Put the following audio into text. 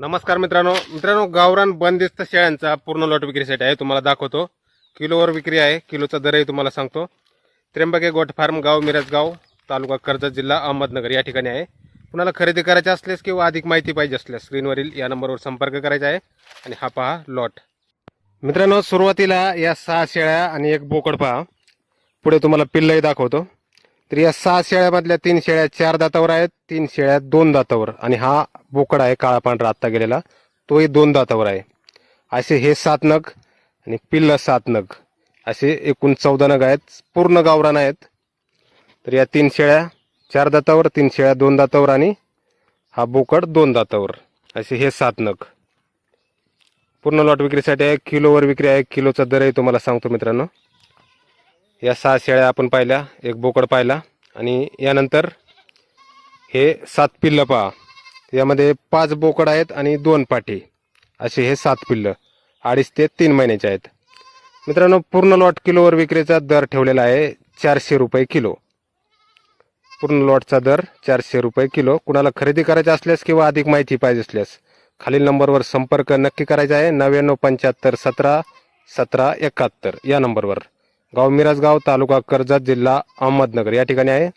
नमस्कार मित्रांनो. मित्रांनो गावरान बंदिस्त शेळ्यांचा पूर्ण लॉट विक्रीसाठी आहे. तुम्हाला दाखवतो. किलोवर विक्री आहे. किलोचा दरही तुम्हाला सांगतो. त्र्यंबके गोट फार्म गाव मिरजगाव तालुका कर्जत जिल्हा अहमदनगर या ठिकाणी आहे. कुणाला खरेदी करायचे असल्यास किंवा अधिक माहिती पाहिजे असल्यास स्क्रीनवरील या नंबरवर संपर्क करायचा आहे आणि हा पहा लॉट. मित्रांनो सुरुवातीला या सहा शेळ्या आणि एक बोकड पहा. पुढे तुम्हाला पिल्लही दाखवतो. तर या सहा शेळ्यामधल्या तीन शेळ्या चार दातावर आहेत तीन शेळ्या दोन दातावर. आणि हा बोकड आहे काळा पांढरा आत्ता गेलेला. तोही दोन दातावर आहे. असे हे सात नग आणि पिल्ल सात नग. असे एकूण चौदा नग आहेत पूर्ण गावरान आहेत. तर या तीन शेळ्या चार दातावर तीन शेळ्या दोन दातावर आणि हा बोकड दोन दातावर. असे हे सात नग. पूर्ण लॉट विक्रीसाठी आहे किलोवर विक्री आहे किलोचा दरही तुम्हाला सांगतो मित्रांनो. या सहा शेळ्या आपण पाहिल्या एक बोकड पाहिला आणि यानंतर हे सात पिल्लं पहा. यामध्ये पाच बोकड आहेत आणि दोन पाठी असे हे सात पिल्लं. अडीच ते तीन महिन्याचे आहेत. मित्रांनो पूर्ण लॉट किलोवर विक्रीचा दर ठेवलेला आहे चारशे रुपये किलो. पूर्ण लॉटचा दर चारशे रुपये किलो. कुणाला खरेदी करायची असल्यास किंवा अधिक माहिती पाहिजे असल्यास खालील नंबरवर संपर्क नक्की करायचा आहे. नव्याण्णव पंच्याहत्तर सतरा सतरा एकाहत्तर या नंबरवर. गाव मिराजगाव तालुका कर्जत जिल्हा अहमदनगर या ठिकाणी आहे.